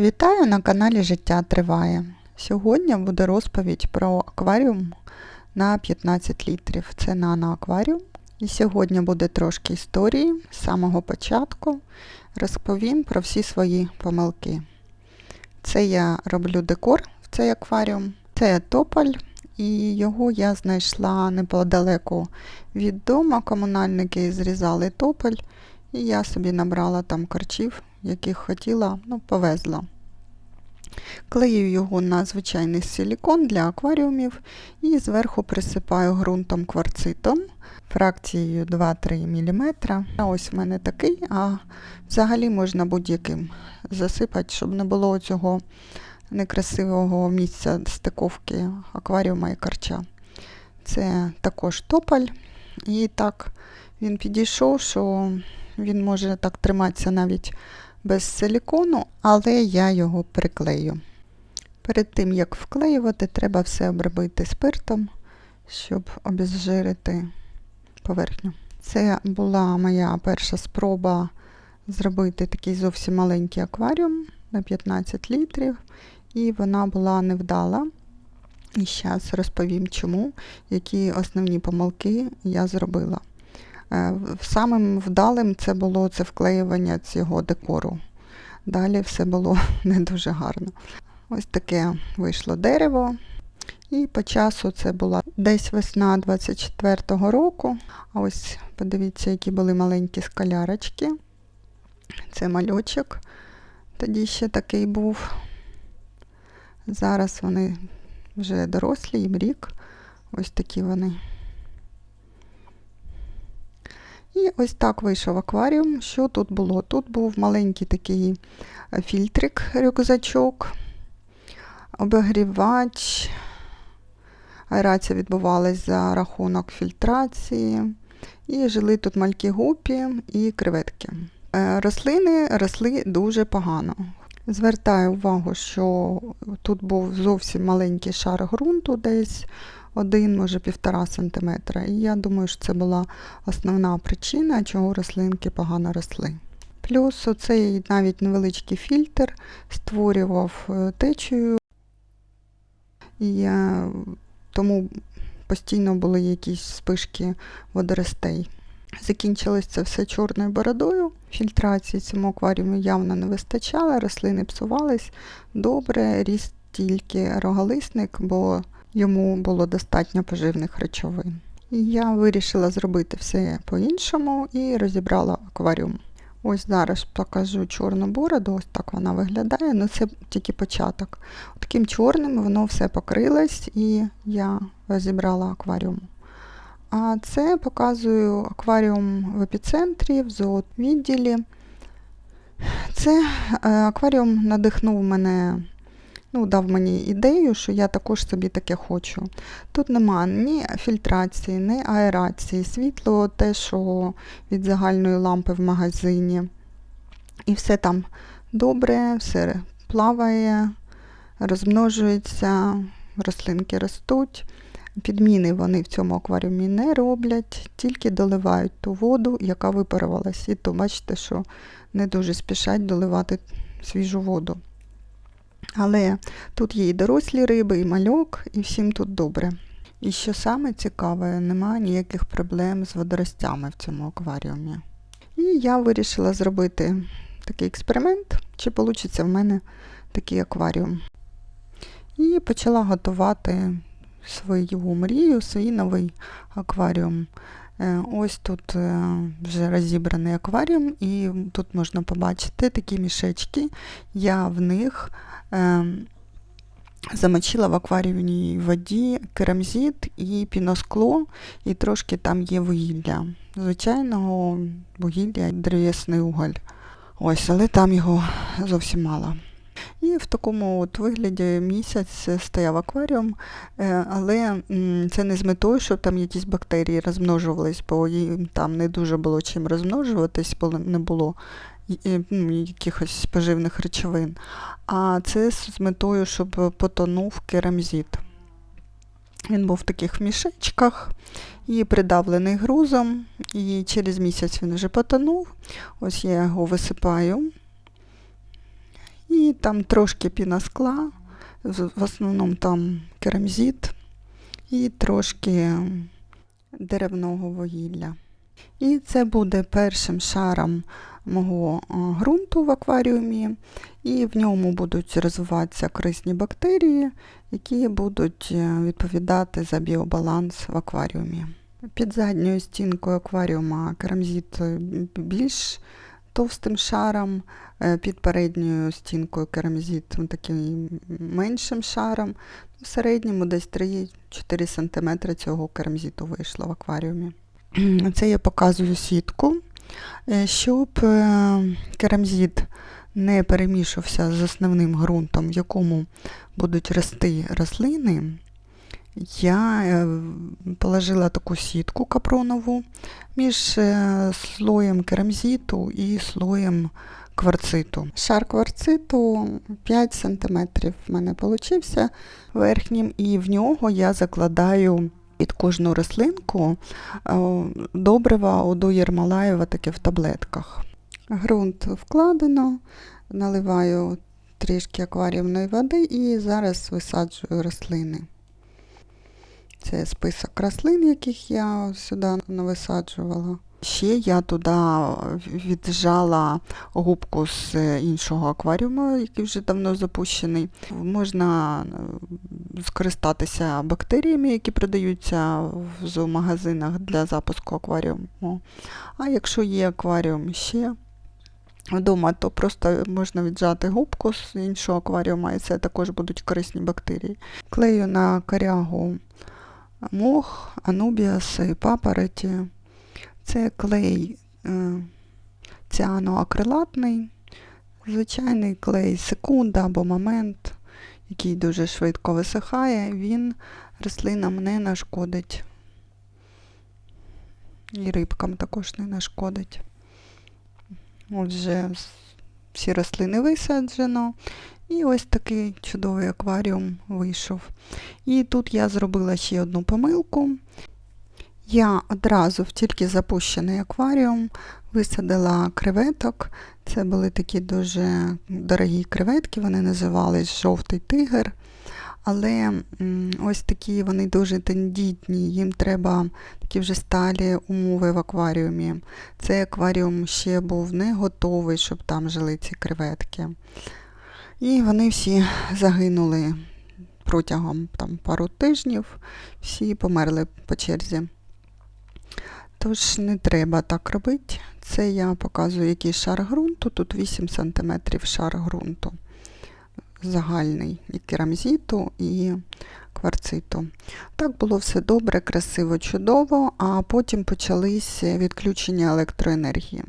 Вітаю на каналі Життя Триває. Сьогодні буде розповідь про акваріум на 15 літрів. Це нано-акваріум. І сьогодні буде трошки історії з самого початку. Розповім про всі свої помилки. Це я роблю декор в цей акваріум. Це тополь, і його я знайшла неподалеку від дому. Комунальники зрізали тополь, і я собі набрала там корчів, яких хотіла, ну, повезла. Клею його на звичайний силікон для акваріумів і зверху присипаю ґрунтом кварцитом фракцією 2-3 мм. Ось в мене такий, а взагалі можна будь-яким засипати, щоб не було цього некрасивого місця стиковки акваріума і карча. Це також тополь. І так він підійшов, що він може так триматися навіть без силікону, але я його приклею. Перед тим, як вклеювати, треба все обробити спиртом, щоб обезжирити поверхню. Це була моя перша спроба зробити такий зовсім маленький акваріум на 15 літрів, і вона була невдала. І зараз розповім, чому, які основні помилки я зробила. Е, самим вдалим це було це вклеювання цього декору. Далі все було не дуже гарно. Ось таке вийшло дерево. І по часу це була десь весна 24-го року. А ось подивіться, які були маленькі скалярочки. Це мальочок. Тоді ще такий був. Зараз вони вже дорослі, їм рік. Ось такі вони. І ось так вийшов акваріум. Що тут було? Тут був маленький такий е, фільтрик, рюкзачок, обігрівач. Аерація відбувалась за рахунок фільтрації. І жили тут малькі гупі і креветки. Е, рослини росли дуже погано. Звертаю увагу, що тут був зовсім маленький шар ґрунту, десь один, може півтора сантиметра. І я думаю, що це була основна причина, чого рослинки погано росли. Плюс оцей навіть невеличкий фільтр створював е, течію, і тому постійно були якісь спишки водоростей. Закінчилось це все чорною бородою. Фільтрації цьому акваріуму явно не вистачало, рослини псувались добре, ріс тільки роголисник, бо йому було достатньо поживних речовин. Я вирішила зробити все по-іншому і розібрала акваріум. Ось зараз покажу чорну бороду, ось так вона виглядає, ну це тільки початок. Таким чорним воно все покрилось і я розібрала акваріум. А це показую акваріум в епіцентрі, в зоовідділі. Це е, акваріум надихнув мене ну, дав мені ідею, що я також собі таке хочу. Тут нема ні фільтрації, ні аерації, світло те, що від загальної лампи в магазині. І все там добре, все плаває, розмножується, рослинки ростуть. Підміни вони в цьому акваріумі не роблять, тільки доливають ту воду, яка випарувалась. І то бачите, що не дуже спішать доливати свіжу воду. Але тут є і дорослі риби, і мальок, і всім тут добре. І що саме цікаве, немає ніяких проблем з водоростями в цьому акваріумі. І я вирішила зробити такий експеримент, чи вийде в мене такий акваріум. І почала готувати свою мрію, свій новий акваріум. Е, ось тут е, вже розібраний акваріум, і тут можна побачити такі мішечки. Я в них замочила в акваріумній воді керамзит і піноскло, і трошки там є вугілля. Звичайного вугілля древесний уголь. Ось, але там його зовсім мало. І в такому от вигляді місяць стояв акваріум, е, але це не з метою, щоб там якісь бактерії розмножувались, бо їм там не дуже було чим розмножуватись, бо не було ну, якихось поживних речовин. А це з метою, щоб потонув керамзит. Він був в таких мішечках і придавлений грузом, і через місяць він вже потонув. Ось я його висипаю. І там трошки піноскла, в основному там керамзит і трошки деревного вугілля. І це буде першим шаром мого ґрунту в акваріумі, і в ньому будуть розвиватися корисні бактерії, які будуть е, відповідати за біобаланс в акваріумі. Під задньою стінкою акваріума керамзит е, більш товстим шаром, е, під передньою стінкою керамзит таким меншим шаром. В середньому десь 3-4 см цього керамзиту вийшло в акваріумі. Це я показую сітку, е, щоб е, керамзит не перемішався з основним ґрунтом, в якому будуть рости рослини. Я е, положила таку сітку капронову між слоєм керамзиту і слоєм кварциту. Шар кварциту 5 см в мене вийшов верхнім, і в нього я закладаю під кожну рослинку добрива оду Єрмолаєва таке в таблетках. Грунт вкладено, наливаю трішки акваріумної води і зараз висаджую рослини. Це список рослин, яких я сюди нависаджувала. Ще я туди віджала губку з іншого акваріуму, який вже давно запущений. Можна е, скористатися бактеріями, які продаються в зоомагазинах для запуску акваріуму. А якщо є акваріум ще вдома, то просто можна віджати губку з іншого акваріуму, і це також будуть корисні бактерії. Клею на корягу мох, анубіас і папороті. Це клей е, ціаноакрилатний, звичайний клей секунда або момент, який дуже швидко висихає, він рослинам не нашкодить. І рибкам також не нашкодить. Отже, всі рослини висаджено. І ось такий чудовий акваріум вийшов. І тут я зробила ще одну помилку. Я одразу в тільки запущений акваріум висадила креветок. Це були такі дуже дорогі креветки, вони називались жовтий тигр. Але ось такі вони дуже тендітні, їм треба такі вже сталі умови в акваріумі. Цей акваріум ще був не готовий, щоб там жили ці креветки. І вони всі загинули протягом там, пару тижнів, всі померли по черзі. Тож не треба так робити. Це я показую, який шар ґрунту. Тут 8 см шар ґрунту. Загальний і керамзиту, і кварциту. Так було все добре, красиво, чудово, а потім почались відключення електроенергії.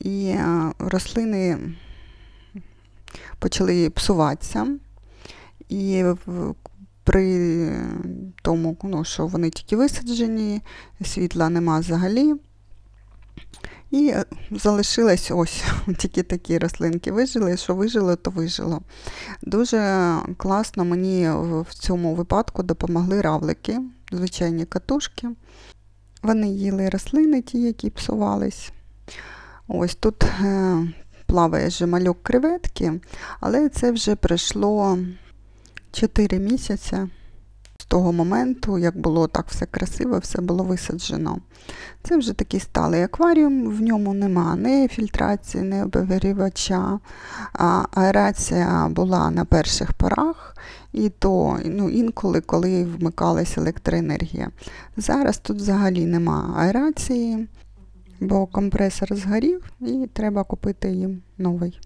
І е, рослини почали псуватися. І при тому, ну, що вони тільки висаджені, світла нема взагалі. І е, залишилось ось тільки такі рослинки вижили. Що вижило, то вижило. Дуже класно мені в цьому випадку допомогли равлики, звичайні катушки. Вони їли рослини, ті, які псувались. Ось тут плаває жемальок креветки, але це вже пройшло 4 місяці з того моменту, як було так все красиво, все було висаджено. Це вже такий сталий акваріум, в ньому нема ні фільтрації, ні обігрівача. Аерація була на перших порах, і то ну, інколи, коли вмикалася електроенергія. Зараз тут взагалі нема аерації, бо компресор згорів і треба купити їм новий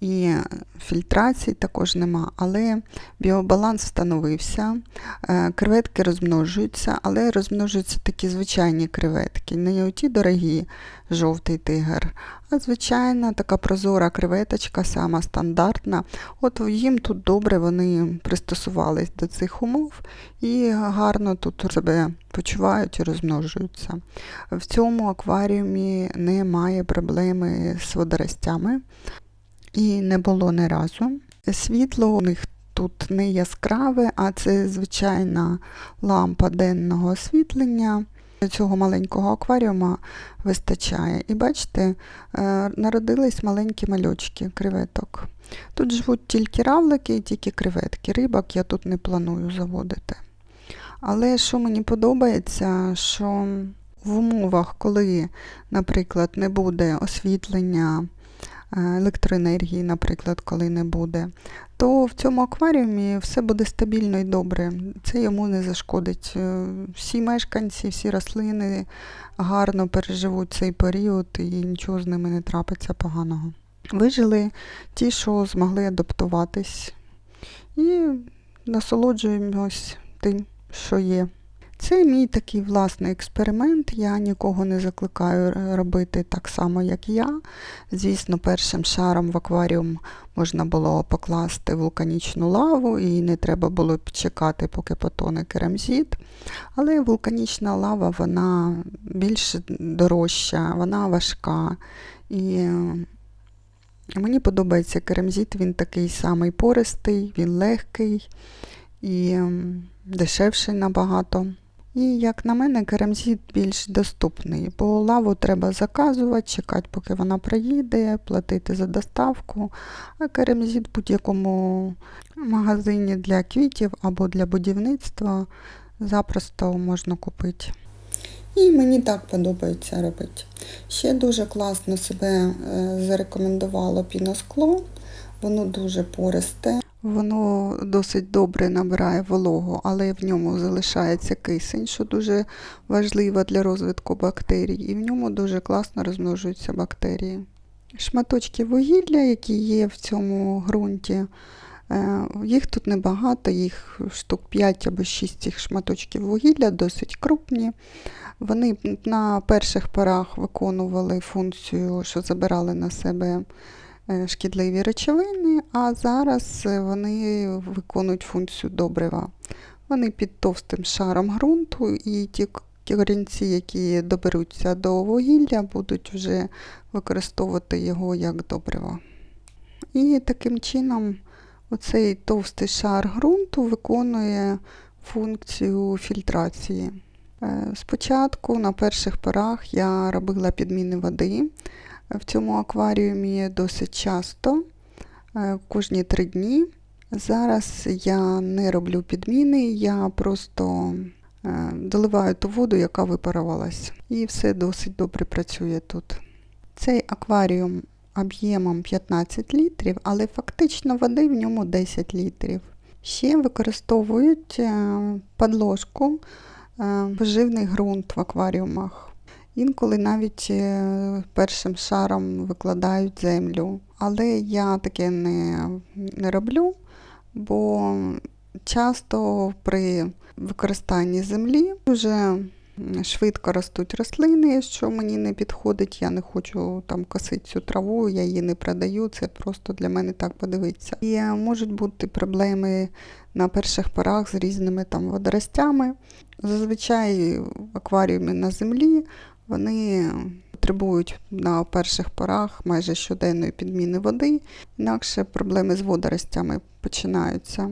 і фільтрації також нема, але біобаланс встановився, е, креветки розмножуються, але розмножуються такі звичайні креветки, не оті дорогі жовтий тигр, а звичайна така прозора креветочка, сама стандартна. От їм тут добре вони пристосувались до цих умов і гарно тут себе почувають і розмножуються. В цьому акваріумі немає проблеми з водоростями і не було ні разу. Світло у них тут не яскраве, а це звичайна лампа денного освітлення. Цього маленького акваріума вистачає. І бачите, е, народились маленькі мальочки креветок. Тут живуть тільки равлики і тільки креветки. Рибок я тут не планую заводити. Але що мені подобається, що в умовах, коли, наприклад, не буде освітлення електроенергії, наприклад, коли не буде, то в цьому акваріумі все буде стабільно і добре. Це йому не зашкодить. Е, Всі мешканці, всі рослини гарно переживуть цей період і нічого з ними не трапиться поганого. Вижили ті, що змогли адаптуватись, і насолоджуємось тим, що є. Це мій такий власний експеримент. Я нікого не закликаю робити так само, як я. Звісно, першим шаром в акваріум можна було покласти вулканічну лаву, і не треба було б чекати, поки потоне керамзит. Але вулканічна лава вона більш дорожча, вона важка. І мені подобається керамзит, він такий самий пористий, він легкий і дешевший набагато. І, як на мене, керамзит більш доступний, бо лаву треба заказувати, чекати, поки вона приїде, платити за доставку. А керамзит в будь-якому магазині для квітів або для будівництва запросто можна купити. І мені так подобається робити. Ще дуже класно себе е, зарекомендувало піноскло, воно дуже пористе. Воно досить добре набирає вологу, але в ньому залишається кисень, що дуже важливо для розвитку бактерій, і в ньому дуже класно розмножуються бактерії. Шматочки вугілля, які є в цьому ґрунті, е, їх тут небагато, їх штук 5 або 6 цих шматочків вугілля, досить крупні. Вони на перших порах виконували функцію, що забирали на себе шкідливі речовини, а зараз е, вони виконують функцію добрива. Вони під товстим шаром ґрунту, і ті корінці, які доберуться до вугілля, будуть вже використовувати його як добриво. І таким чином оцей товстий шар ґрунту виконує функцію фільтрації. Е, спочатку на перших порах я робила підміни води в цьому акваріумі досить часто, е, кожні три дні. Зараз я не роблю підміни, я просто е, доливаю ту воду, яка випарувалась. І все досить добре працює тут. Цей акваріум об'ємом 15 літрів, але фактично води в ньому 10 літрів. Ще використовують е, подложку, поживний ґрунт в акваріумах. Інколи навіть е, першим шаром викладають землю. Але я таке не, не роблю, бо часто при використанні землі дуже швидко ростуть рослини, що мені не підходить. Я не хочу там косити цю траву, я її не продаю, це просто для мене так подивитися. І можуть бути проблеми на перших порах з різними там водоростями. Зазвичай в акваріумі на землі вони потребують на перших порах майже щоденної підміни води, інакше проблеми з водоростями починаються.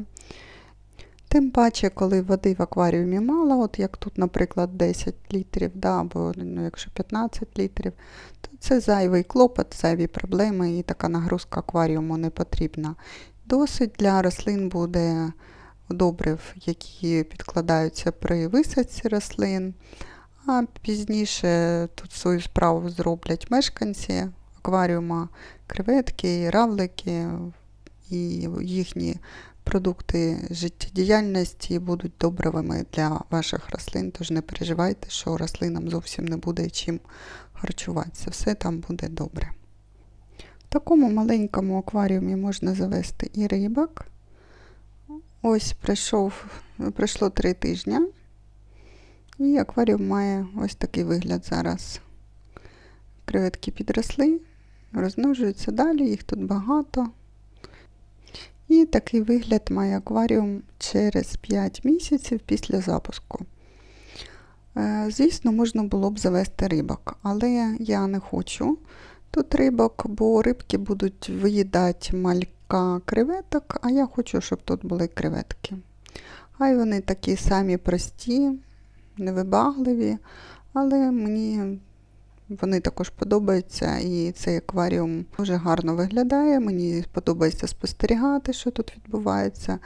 Тим паче, коли води в акваріумі мало, от як тут, наприклад, 10 літрів, да, або ну, якщо 15 літрів, то це зайвий клопот, зайві проблеми і така нагрузка акваріуму не потрібна. Досить для рослин буде добрив, які підкладаються при висадці рослин. А пізніше тут свою справу зроблять мешканці акваріума, креветки, равлики і їхні продукти життєдіяльності будуть добривими для ваших рослин, тож не переживайте, що рослинам зовсім не буде чим харчуватися. Все там буде добре. В такому маленькому акваріумі можна завести і рибок. Ось прийшов, пройшло три тижні. І акваріум має ось такий вигляд зараз. Креветки підросли, розмножуються далі, їх тут багато. І такий вигляд має акваріум через 5 місяців після запуску. Е, звісно, можна було б завести рибок, але я не хочу тут рибок, бо рибки будуть виїдати малька креветок, а я хочу, щоб тут були креветки. Хай вони такі самі прості, невибагливі, але мені вони також подобаються і цей акваріум дуже гарно виглядає. Мені подобається спостерігати, що тут відбувається.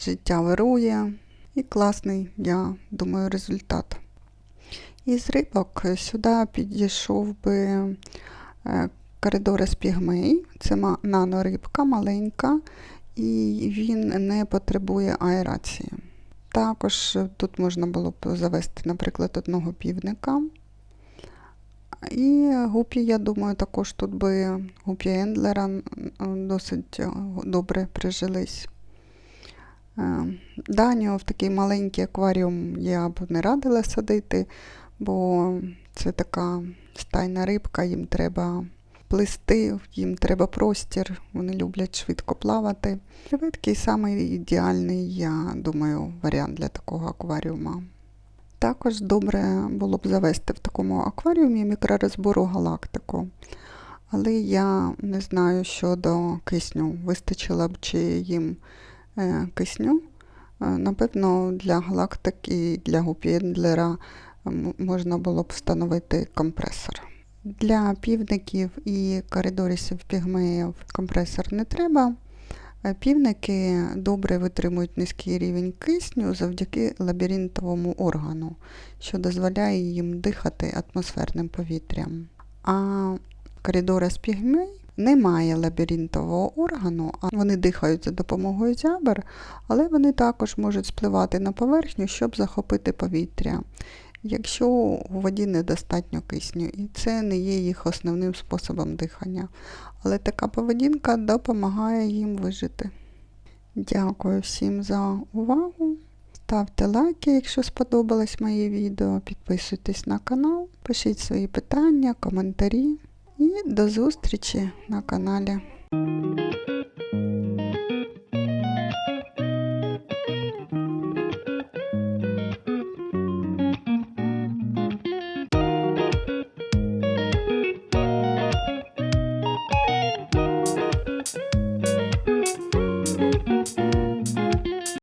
Життя вирує. І класний, я думаю, результат. Із рибок сюди підійшов би е, коридорис пігмей. Це нанорибка маленька, і він не потребує аерації. Також тут можна було б завести, наприклад, одного півника. І гупі, я думаю, також тут би гупі Ендлера досить е, добре прижились. Е, Даню в такий маленький акваріум я б не радила садити, бо це така стайна рибка, їм треба плисти, їм треба простір, вони люблять швидко плавати. Креветки самий ідеальний, я думаю, варіант для такого акваріума. Також добре було б завести в такому акваріумі мікророзбору галактику. Але я не знаю щодо кисню, вистачило б чи їм е, кисню. Е, Напевно, для галактики і для гупіндлера можна було б встановити компресор. Для півників і коридорісів пігмеїв компресор не треба. Е, Півники добре витримують низький рівень кисню завдяки лабіринтовому органу, що дозволяє їм дихати атмосферним повітрям. А коридора з пігмей не має лабіринтового органу, а вони дихають за допомогою зябр, але вони також можуть спливати на поверхню, щоб захопити повітря, якщо у воді недостатньо кисню, і це не є їх основним способом дихання. Але така поведінка допомагає їм вижити. Дякую всім за увагу. Ставте лайки, якщо сподобалось моє відео. Підписуйтесь на канал, пишіть свої питання, коментарі. І до зустрічі на каналі.